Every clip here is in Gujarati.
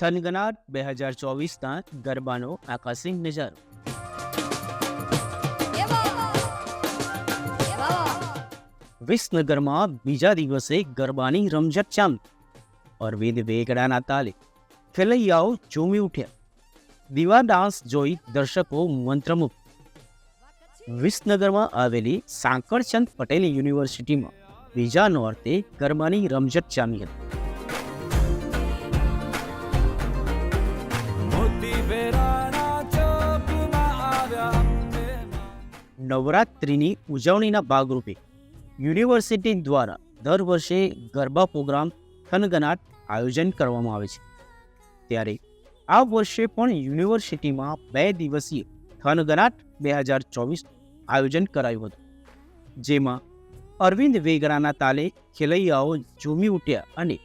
થનગનાટ બે હજાર ચોવીસના ગરબાનો આકાશી નજારો. વિસનગરમાં બીજા દિવસે ગરબાની રમઝટ ચાલી. અરવિંદ વેગડાના તાલે ખેલૈયાઓ ઝૂમી ઉઠ્યા. દીવા ડાન્સ જોઈ દર્શકો મંત્રમુગ્ધ વિસનગરમાં આવેલી સાંકળચંદ પટેલ યુનિવર્સિટીમાં બીજા નોર્તે ગરબાની રમઝટ જામી હતી. નવરાત્રિની ઉજવણીના ભાગરૂપે યુનિવર્સિટી દ્વારા દર વર્ષે ગરબા પ્રોગ્રામ થનગનાટ આયોજન કરવામાં આવે છે. ત્યારે આ વર્ષે પણ યુનિવર્સિટીમાં બે દિવસીય થનગનાટ બે હજાર ચોવીસ આયોજન કરાયું હતું. જેમાં અરવિંદ વેગરાના તાલે ખેલૈયાઓ ઝૂમી ઉઠ્યા અને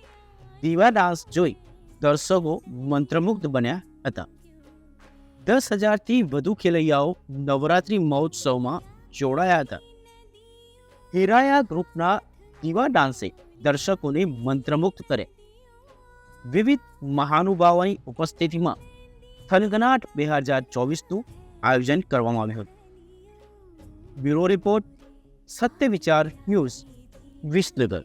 દીવા જોઈ દર્શકો મંત્રમુગ્ધ બન્યા હતા. દસ હજારથી વધુ ખેલૈયાઓ નવરાત્રિ મહોત્સવમાં જોડાયા હતા હિરાયા ગ્રુપના દીવા ડાન્સે દર્શકોને મંત્રમુગ્ધ કર્યા વિવિધ મહાનુભાવોની ઉપસ્થિતિમાં થનગનાટ બે હજાર ચોવીસનું આયોજન કરવામાં આવ્યું હતું બ્યુરો રિપોર્ટ સત્ય વિચાર ન્યૂઝ વિસનગર